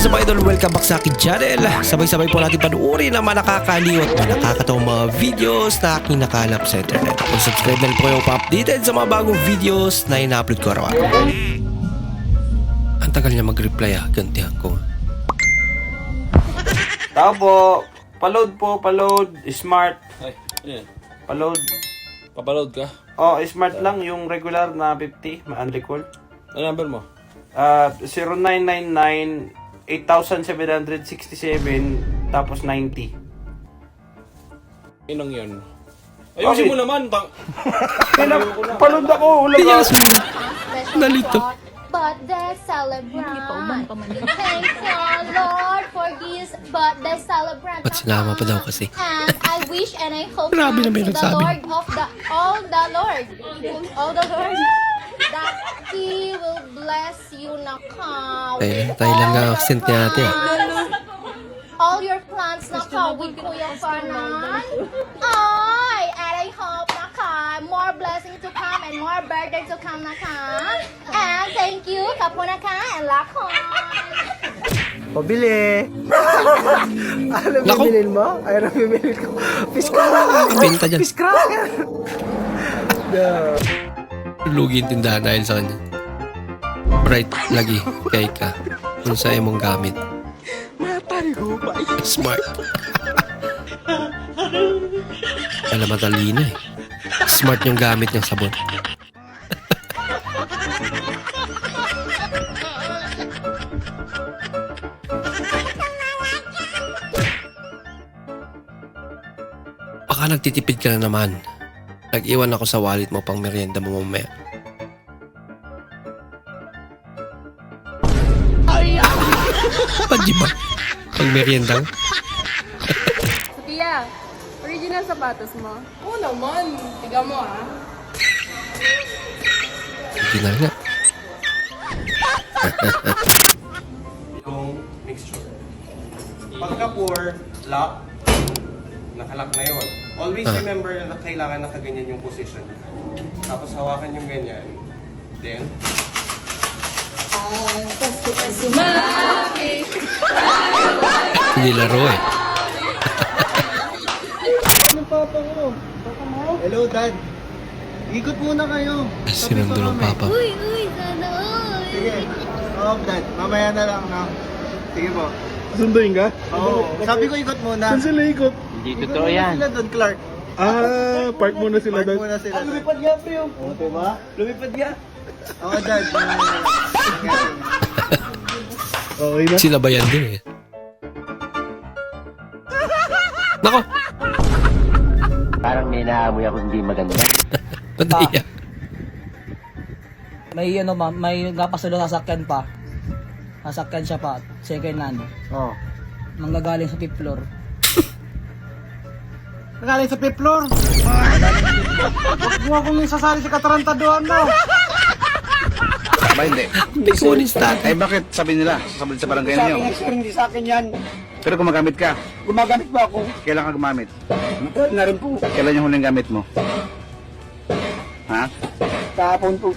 is up idol? Welcome back sa akin channel. Sabay-sabay po natin panuorin ang mga nakakaliw at mga nakakatawang mga videos na aking nakalap sa internet. Kung subscribe na po kayo pa-updated sa mga bagong videos na ina-upload ko araw-araw. Ang tagal niya mag-reply ah, gantihan ko. Tao po. Paload po, paload. Smart. Ay, yan. Paload. Papaload ka? Oh, smart lang yung regular na 50, ma-unrecall. Ano number mo? Ah, 0999 8767 tapos 90. Inang yan. Ayusin Bakit? mo naman. Tang... Paload ako, wala Hindi niya ka. nasunod. Nalito. But the celebrant. Thank you, Lord, for this birthday celebrant. Ba't sinama pa daw kasi? And I wish and I hope Grabe na that may the nagsabi. Lord of the all the Lord, all the Lord, that He will bless you na ka. Tayo, tayo lang nga accent niya ate. All your plans na ka with Kuya Fanan. Ay, and I hope na ka, more blessing to come and more birthday to come na ka. And thank you, kapo na ka, and lakon. Pabili! ano Nako. bibilin mo? Ay, ano bibilin ko? Fish cracker! Benta dyan. Fish cracker! Lugi yung tindahan dahil sa kanya. Bright lagi kay ka. Kung sa imong gamit. Smart. Alam matalino eh. Smart yung gamit niyang sabon. Baka nagtitipid ka na naman. Nag-iwan ako sa wallet mo pang merienda mo mamaya. Di ba? Pang merienda? Sophia, original sapatos mo? Oo naman. Tiga mo ah. Original nga. Yung mixture. Pagka pour, lock. Nakalock na yun. Always Ah. remember na kailangan nakaganyan yung position. Tapos hawakan yung ganyan. Then, Hindi laro eh. Ano papa ko? Hello, dad. Ikot muna kayo. Ay, sinundo ng papa. Uy, uy, sana all. Sige. Oo, dad. Mamaya na lang, no? Sige po. Sunduin ka? Oo. Sabi ko ikot muna. Saan sila ikot? Hindi totoo yan. Sila doon, Clark. Ah, park muna sila Park doon. muna sila. Ah, lumipad nga, pre. Oo, diba? Lumipad nga. Oo, dad. Mamaya na lang. Okay na. Sila ba yan din eh? Nako! Parang may naamoy ako hindi maganda. Ba't naiyak? May ano ma, may sa sasakyan pa. Sasakyan siya pa, second hand. Oo. Manggagaling sa fifth floor. Nagaling sa fifth floor. Huwag mo akong sasali sa katarantaduhan mo. Ba hindi? May kunis tatay. Eh bakit sabi nila? Sasabi sa barangay Sa ninyo. akin experience, hindi sa akin yan. Pero gumagamit ka. Gumagamit ba ako? Kailan ka gumamit? Matagal na rin po. Kailan yung huling gamit mo? Ha? Kahapon po.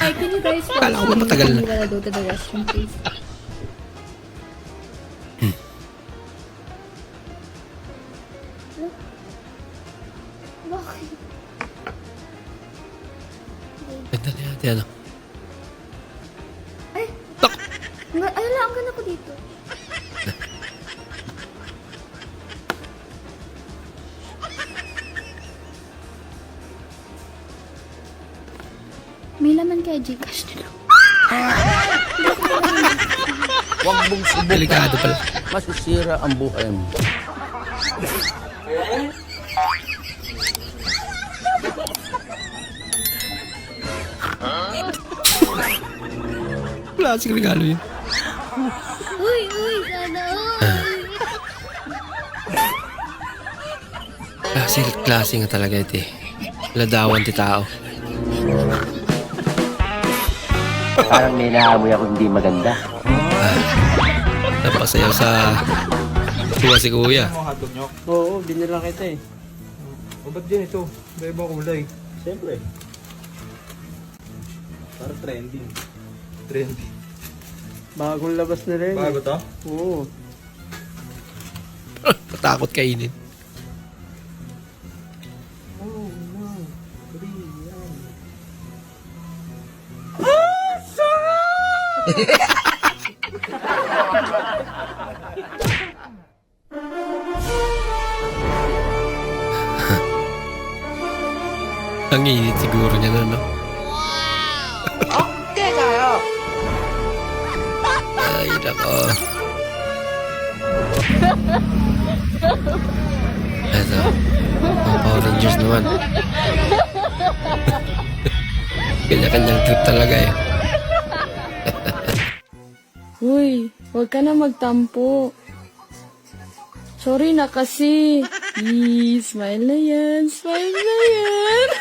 Hi, can you guys Kala ko matagal na? I'm gonna go to the restroom, please. Bakit? Ganda na yate ano. Ay, nga- ay, wala, ang ganda ko dito. May laman kaya Gcash nila. Delikado pala. Masisira ang buhay mo. Klaseng regalo yun. Uy, uy, sana all. Klase, klase nga talaga ito eh. Ladawan ti tao. Parang may naamoy ako hindi maganda. Napasayaw sa tuwa si kuya. Oo, binila kita eh. o ba't din ito? Ibang kulay. Siyempre. Para trending. Trending. Bagong labas na rin. Bago to? Oo. Takot kainin. Ang init siguro niya na, no? Ay, nako. Eto. Ang Power Rangers naman. Kanya-kanyang trip talaga eh. Uy, huwag ka na magtampo. Sorry na kasi. Eee, smile na yan, smile na yan.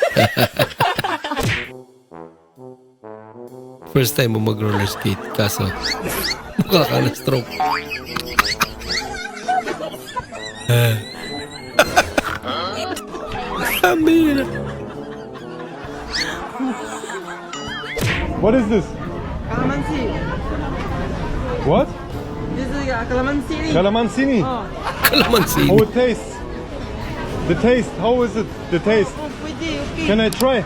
First time mo mag-roller skate. Kaso, mukha ka na stroke. Ah. Ambira. What is this? Kalamansi. What? This is uh, calamansi. Calamancini. Kalamansi. How it tastes? The taste. How is it? The taste. Oh, pwede, okay. Can I try?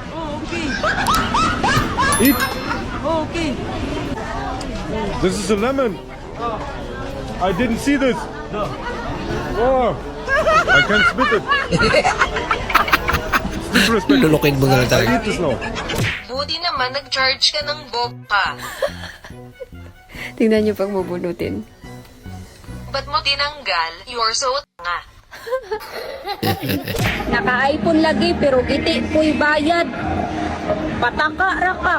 Oh, okay. Eat. Oh, okay. This is a lemon. I didn't see this. Oh, I can spit it. Disrespect. Lulukin mo na lang I talaga. eat this now. Buti naman nag-charge ka ng boka. Tingnan niyo pag bubunutin. Ba't mo tinanggal? You're so tanga. Naka-iPhone lagi pero giti ko'y bayad. Pataka ra ka.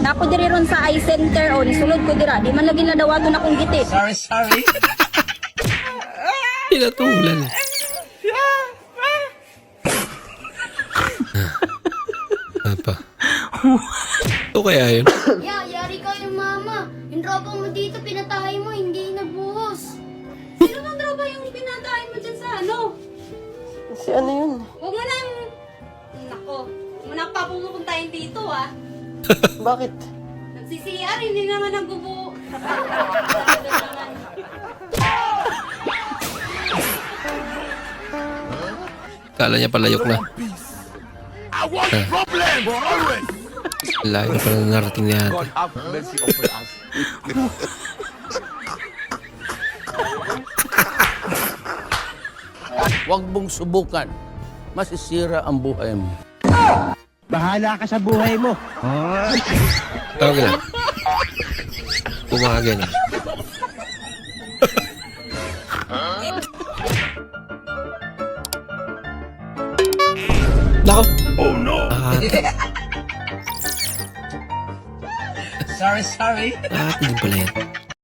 Napo diri ron sa eye center o nisulod ko dira. Di man lagi nadawaton akong giti. Pinatulan. Ano pa? Ito kaya yun? Ya, yari ka yung mama. Yung droga mo dito, pinatay mo, hindi nabuhos. Sino bang droga yung pinatayin mo dyan sa ano? Si ano yun? Huwag mo nang... Nako, mo nang papupuntahin dito ah. Bakit? Nagsisiyar, hindi naman nagbubu. Kala niya palayok na. Ah. Layo pa na narating niya. Huwag mong subukan. Masisira ang buhay mo. Bahala ka sa buhay mo. Tawag na. Pumagay na. Nako! Oh no! Ah, Sorry, sorry. ah, din pala yan.